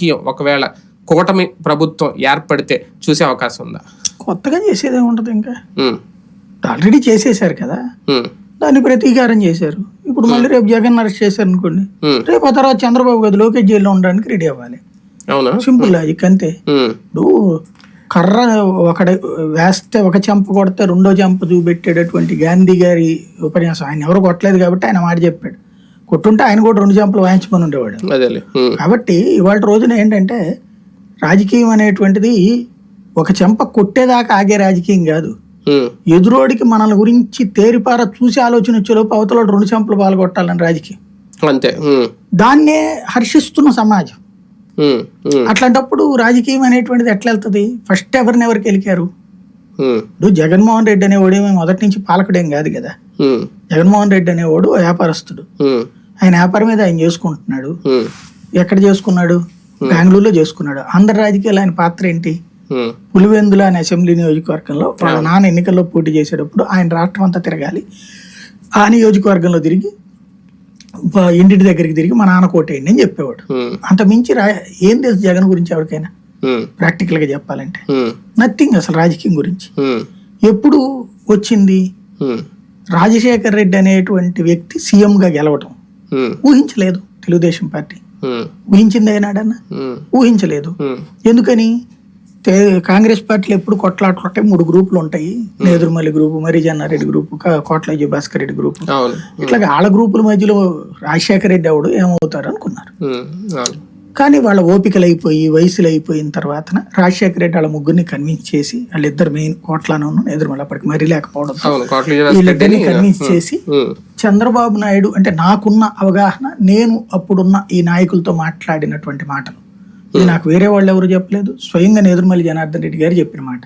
రాజకీయం ఒకవేళ కూటమి ప్రభుత్వం ఏర్పడితే చూసే అవకాశం ఉందా? కొత్తగా చేసేది ఏముంటది ఇంకా. ఆల్రెడీ చేసేసారు కదా. దాన్ని ప్రతీకారం చేశారు. ఇప్పుడు మళ్ళీ రేపు జగన్ అరెస్ట్ చేశారు అనుకోండి. రేపు ఆ తర్వాత చంద్రబాబు గది లోకేష్ జైల్లో ఉండడానికి రెడీ అవ్వాలి. అవునా? సింపుల్ లాజిక్ అంతే. ఇప్పుడు కర్ర ఒకడ వేస్తే ఒక చెంప కొడితే రెండో చెంప చూపెట్టేటటువంటి గాంధీ గారి ఉపన్యాసం ఆయన ఎవరు కొట్టలేదు కాబట్టి ఆయన మాట చెప్పాడు. కొట్టుంటే ఆయన కూడా రెండు చెంపలు వాయించుకొని ఉండేవాడు. కాబట్టి ఇవాళ రోజున ఏంటంటే రాజకీయం అనేటువంటిది ఒక చెంప కొట్టేదాకా ఆగే రాజకీయం కాదు. ఎదురోడికి మనల గురించి తేరిపార చూసి ఆలోచన వచ్చేలోపు అవతల రెండు చెంపలు పాల్గొట్టాలని రాజకీయం. అంతే. దాన్నే హర్షిస్తున్న సమాజం. అట్లాంటప్పుడు రాజకీయం అనేటువంటిది ఎట్లా వెళ్తుంది? ఫస్ట్ ఎవరిని ఎవరికి ఉమ్, ఇప్పుడు జగన్మోహన్ రెడ్డి అనేవాడు మొదటి నుంచి పాలకుడేం కాదు కదా. జగన్మోహన్ రెడ్డి అనేవాడు వ్యాపారస్తుడు. ఆయన వ్యాపారం మీద ఆయన చేసుకుంటున్నాడు. ఎక్కడ చేసుకున్నాడు? బెంగళూరులో చేసుకున్నాడు. ఆంధ్ర రాజకీయాలు ఆయన పాత్ర ఏంటి? పులివెందుల అనే అసెంబ్లీ నియోజకవర్గంలో వాళ్ళ నాన్న ఎన్నికల్లో పోటీ చేసేటప్పుడు ఆయన రాష్ట్రం అంతా తిరగాలి. ఆ నియోజకవర్గంలో తిరిగి ఇంటింటి దగ్గరికి తిరిగి మా నాన్న కోటేయండి అని చెప్పేవాడు. అంత మించి రా ఏం తెలుసు జగన్ గురించి ఎవరికైనా? ఉమ్, ప్రాక్టికల్గా చెప్పాలంటే. నథింగ్ అసలు రాజకీయం గురించి. ఎప్పుడు వచ్చింది? రాజశేఖర్ రెడ్డి అనేటువంటి వ్యక్తి సీఎంగా గెలవటం. ఊహించలేదు తెలుగుదేశం పార్టీ. ఊహించింది ఏనాడన్నా ఊహించలేదు. ఎందుకని? కాంగ్రెస్ పార్టీలు ఎప్పుడు కొట్లాడుకుంటాయి మూడు గ్రూపులు ఉంటాయి. నేదురుమల్లి గ్రూపు మరి జన్నారెడ్డి గ్రూపు క- కోట్లజీ భాస్కర్ రెడ్డి గ్రూపు. అవును. ఇట్లా వాళ్ళ గ్రూపుల మధ్యలో రాజశేఖర రెడ్డి ఎవడు ఏమవుతారు అనుకున్నారు కానీ వాళ్ళ ఓపికలు అయిపోయి వయసులు అయిపోయిన తర్వాత రాజశేఖర రెడ్డి వాళ్ళ ముగ్గురిని కన్విన్స్ చేసి వాళ్ళిద్దరు మెయిన్ కోట్లను అప్పటికి మరీ లేకపోవడం కోట్ల విజయభాస్కర్ వీళ్ళిద్దరిని కన్విన్స్ చేసి చంద్రబాబు నాయుడు అంటే నాకున్న అవగాహన నేను అప్పుడున్న ఈ నాయకులతో మాట్లాడినటువంటి మాటలు. ఇది నాకు వేరే వాళ్ళు ఎవరు చెప్పలేదు. స్వయంగా నేదురుమల్లి జనార్దన్ రెడ్డి గారు చెప్పిన మాట.